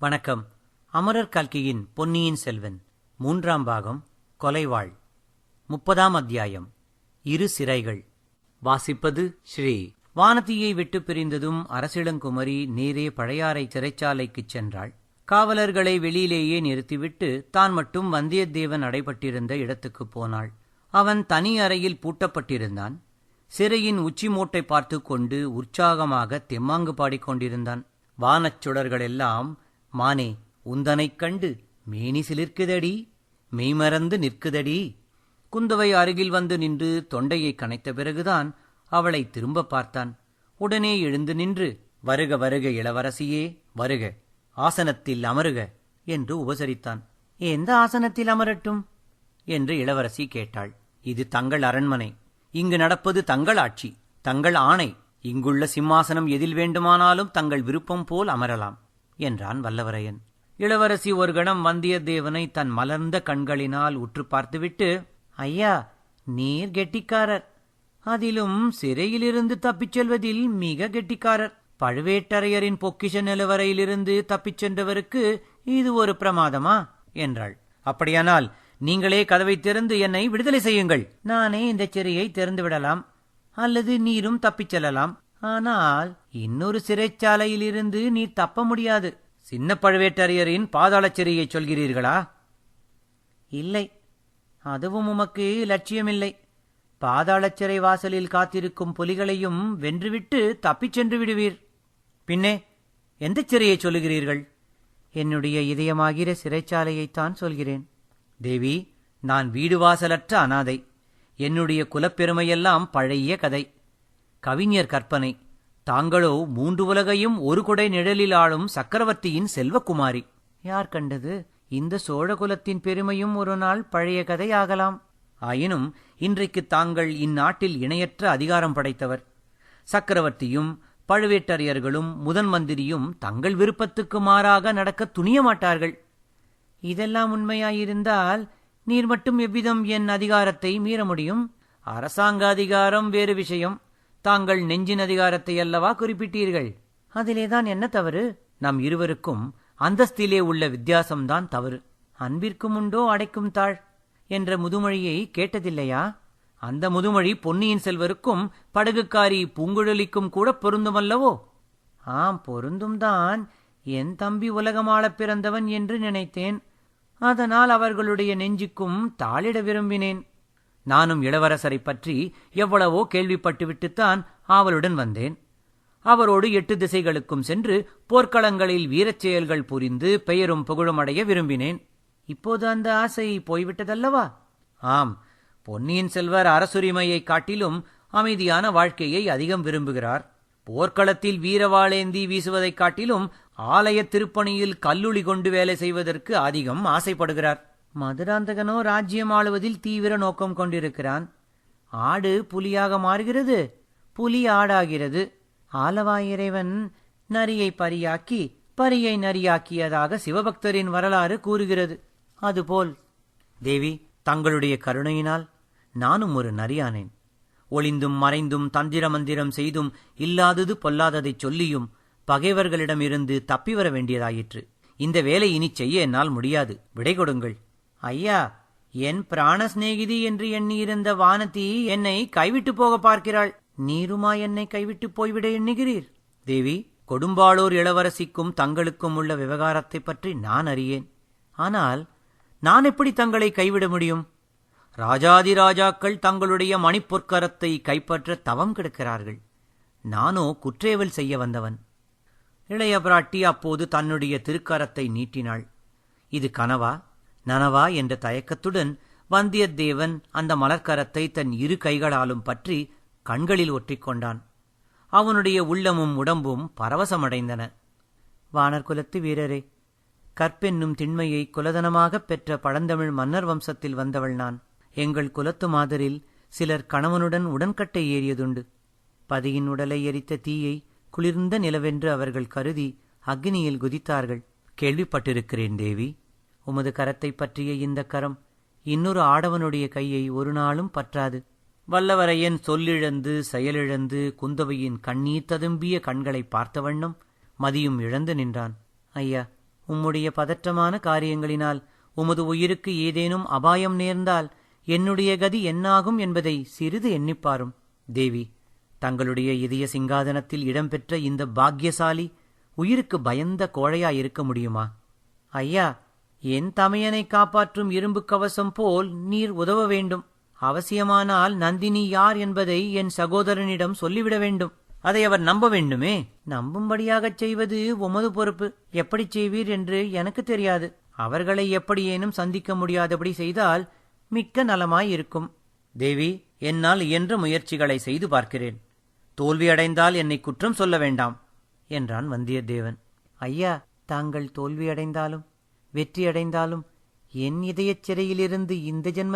வணக்கம். அமரர் கல்கியின் பொன்னியின் செல்வன் மூன்றாம் பாகம் கொலைவாள். முப்பதாம் அத்தியாயம் இரு சிறைகள். வாசிப்பது ஸ்ரீ. வானதியை விட்டு பிரிந்ததும் அரசிளங்குமரி நேரே பழையாறை சிறைச்சாலைக்குச் சென்றாள். காவலர்களை வெளியிலேயே நிறுத்திவிட்டு தான் மட்டும் வந்தியத்தேவன் அடைபட்டிருந்த இடத்துக்குப் போனாள். அவன் தனி அறையில் பூட்டப்பட்டிருந்தான். சிறையின் உச்சி மூட்டை பார்த்து கொண்டு உற்சாகமாக தெம்மாங்கு பாடிக் கொண்டிருந்தான். வானச் சுடர்களெல்லாம் மானே உந்தனைக் கண்டு மேனி சிலிர்க்குதடி? மெய்மறந்து நிற்குதடி? குந்தவை அருகில் வந்து நின்று தொண்டையை கனைத்த பிறகுதான் அவளை திரும்ப பார்த்தான். உடனே எழுந்து நின்று வருக வருக இளவரசியே வருக ஆசனத்தில் அமருக என்று உபசரித்தான். எந்த ஆசனத்தில் அமரட்டும்? என்று இளவரசி கேட்டாள். இது தங்கள் அரண்மனை. இங்கு நடப்பது தங்கள் ஆட்சி தங்கள் ஆணை. இங்குள்ள சிம்மாசனம் எதில் வேண்டுமானாலும் தங்கள் விருப்பம் போல் அமரலாம். என்றான் வல்லவரையன். இளவரசி ஒரு கணம் வந்தியத்தேவனை தன் மலர்ந்த கண்களினால் உற்று பார்த்துவிட்டு ஐயா நீர் கெட்டிக்காரர். அதிலும் சிறையிலிருந்து தப்பிச் செல்வதில் மிக கெட்டிக்காரர். பழுவேட்டரையரின் பொக்கிஷ நிலவரையிலிருந்து தப்பிச் சென்றவருக்கு இது ஒரு பிரமாதமா? என்றாள். அப்படியானால் நீங்களே கதவை திறந்து என்னை விடுதலை செய்யுங்கள். நானே இந்த சிறையை திறந்து விடலாம் அல்லது நீரும் தப்பிச் செல்லலாம். ஆனால் இன்னொரு சிறைச்சாலையிலிருந்து நீ தப்ப முடியாது. சின்ன பழுவேட்டரையரின் பாதாள சிறையை சொல்கிறீர்களா? இல்லை. அதுவும் உமக்கு லட்சியமில்லை. பாதாளச்சிறை வாசலில் காத்திருக்கும் புலிகளையும் வென்றுவிட்டு தப்பிச் சென்று விடுவீர். பின்னே எந்த சிறையை சொல்லுகிறீர்கள்? என்னுடைய இதயமாகிற சிறைச்சாலையைத்தான் சொல்கிறேன். தேவி நான் வீடு வாசலற்ற அனாதை. என்னுடைய குலப்பெருமையெல்லாம் பழைய கதை. கவிஞர் கற்பனை. தாங்களோ மூன்று உலகையும் ஒரு குடை நிழலில் ஆளும் சக்கரவர்த்தியின் செல்வக்குமாரி. யார் கண்டது? இந்த சோழகுலத்தின் பெருமையும் ஒரு நாள் பழைய கதையாகலாம். ஆயினும் இன்றைக்கு தாங்கள் இந்நாட்டில் இணையற்ற அதிகாரம் படைத்தவர். சக்கரவர்த்தியும் பழுவேட்டரையர்களும் முதன் மந்திரியும் தங்கள் விருப்பத்துக்கு மாறாக நடக்க துணிய மாட்டார்கள். இதெல்லாம் உண்மையாயிருந்தால் நீர் மட்டும் எவ்விதம் என் அதிகாரத்தை மீற முடியும்? அரசாங்க அதிகாரம் வேறு விஷயம். தாங்கள் நெஞ்சின் அதிகாரத்தை அல்லவா குறிப்பிட்டீர்கள்? அதிலேதான் என்ன தவறு? நம் இருவருக்கும் அந்தஸ்திலே உள்ள வித்தியாசம்தான் தவறு. அன்பிற்கும் உண்டோ அடைக்கும் தாழ்? என்ற முதுமொழியை கேட்டதில்லையா? அந்த முதுமொழி பொன்னியின் செல்வருக்கும் படகுக்காரி பூங்குழலிக்கும் கூட பொருந்துமல்லவோ? ஆம் பொருந்தும்தான். என் தம்பி உலகமாளப் பிறந்தவன் என்று நினைத்தேன். அதனால் அவர்களுடைய நெஞ்சுக்கும் தாளிட விரும்பினேன். நானும் இளவரசரைப் பற்றி எவ்வளவோ கேள்விப்பட்டுவிட்டுத்தான் ஆவலுடன் வந்தேன். அவரோடு எட்டு திசைகளுக்கும் சென்று போர்க்களங்களில் வீரச் செயல்கள் புரிந்து பெயரும் புகழும் அடைய விரும்பினேன். இப்போது அந்த ஆசை போய்விட்டதல்லவா? ஆம் பொன்னியின் செல்வர் அரசுரிமையைக் காட்டிலும் அமைதியான வாழ்க்கையை அதிகம் விரும்புகிறார். போர்க்களத்தில் வீரவாளேந்தி வீசுவதைக் காட்டிலும் ஆலய திருப்பணியில் கல்லுளி கொண்டு வேலை செய்வதற்கு அதிகம் ஆசைப்படுகிறார். மதுராந்தகனோ ராஜ்யம் ஆளுவதில் தீவிர நோக்கம் கொண்டிருக்கிறான். ஆடு புலியாக மாறுகிறது. புலி ஆடாகிறது. ஆலவாய் இறைவன் நரியை பரியாக்கி பரியை நரியாக்கியதாக சிவபக்தரின் வரலாறு கூறுகிறது. அதுபோல் தேவி தங்களுடைய கருணையினால் நானும் ஒரு நரியானேன். ஒளிந்தும் மறைந்தும் தந்திர மந்திரம் செய்தும் இல்லாதது பொல்லாததைச் சொல்லியும் பகைவர்களிடமிருந்து தப்பி வர வேண்டியதாயிற்று. இந்த வேலை இனி செய்ய என்னால் முடியாது. விடை கொடுங்கள். ஐயா என் பிராண சிநேகிதி என்று எண்ணியிருந்த வானதி என்னை கைவிட்டு போக பார்க்கிறாள். நீருமா என்னை கைவிட்டு போய்விட எண்ணுகிறீர்? தேவி கொடும்பாளூர் இளவரசிக்கும் தங்களுக்கும் உள்ள விவகாரத்தைப் பற்றி நான் அறியேன். ஆனால் நான் எப்படி தங்களை கைவிட முடியும்? ராஜாதிராஜாக்கள் தங்களுடைய மணிப்பொற்கரத்தை கைப்பற்ற தவம் கிடக்கிறார்கள். நானோ குற்றேவல் செய்ய வந்தவன். இளைய பிராட்டி அப்போது தன்னுடைய திருக்கரத்தை நீட்டினாள். இது கனவா? நனவா என்ற தயக்கத்துடன் வந்தியத்தேவன் அந்த மலர்க்கரத்தை தன் இரு கைகளாலும் பற்றி கண்களில் ஒற்றிக்கொண்டான். அவனுடைய உள்ளமும் உடம்பும் பரவசமடைந்தன. வானர்குலத்து வீரரே கற்பென்னும் திண்மையை குலதனமாகப் பெற்ற பழந்தமிழ் மன்னர் வம்சத்தில் வந்தவள் நான். எங்கள் குலத்து மாதிரில் சிலர் கணவனுடன் உடன்கட்டை ஏறியதுண்டு. பதியின் உடலை எரித்த தீயை குளிர்ந்த நிலவென்று அவர்கள் கருதி அக்னியில் குதித்தார்கள். கேள்விப்பட்டிருக்கிறேன் தேவி. உமது கரத்தைப் பற்றிய இந்த கரம் இன்னொரு ஆடவனுடைய கையை ஒரு நாளும் பற்றாது. வல்லவரையன் சொல்லிழந்து செயலிழந்து குந்தவையின் கண்ணீர் ததும்பிய கண்களை பார்த்த வண்ணம் மதியும் இழந்து நின்றான். ஐயா உம்முடைய பதற்றமான காரியங்களினால் உமது உயிருக்கு ஏதேனும் அபாயம் நேர்ந்தால் என்னுடைய கதி என்னாகும் என்பதை சிறிது எண்ணிப்பாரும். தேவி தங்களுடைய இதய சிங்காதனத்தில் இடம்பெற்ற இந்த பாக்கியசாலி உயிருக்கு பயந்த கோழையாயிருக்க முடியுமா? ஐயா என் தமையனை காப்பாற்றும் இரும்பு கவசம் போல் நீர் உதவ வேண்டும். அவசியமானால் நந்தினி யார் என்பதை என் சகோதரனிடம் சொல்லிவிட வேண்டும். அதை அவர் நம்ப வேண்டுமே? நம்பும்படியாகச் செய்வது உமது பொறுப்பு. எப்படி செய்வீர் என்று எனக்கு தெரியாது. அவர்களை எப்படியேனும் சந்திக்க முடியாதபடி செய்தால் மிக்க நலமாயிருக்கும். தேவி என்னால் இயன்ற முயற்சிகளை செய்து பார்க்கிறேன். தோல்வியடைந்தால் என்னை குற்றம் சொல்ல வேண்டாம் என்றான் வந்தியத்தேவன். ஐயா தாங்கள் தோல்வியடைந்தாலும் வெற்றியடைந்தாலும் என் இதயச் சிறையிலிருந்து இந்த ஜென்ம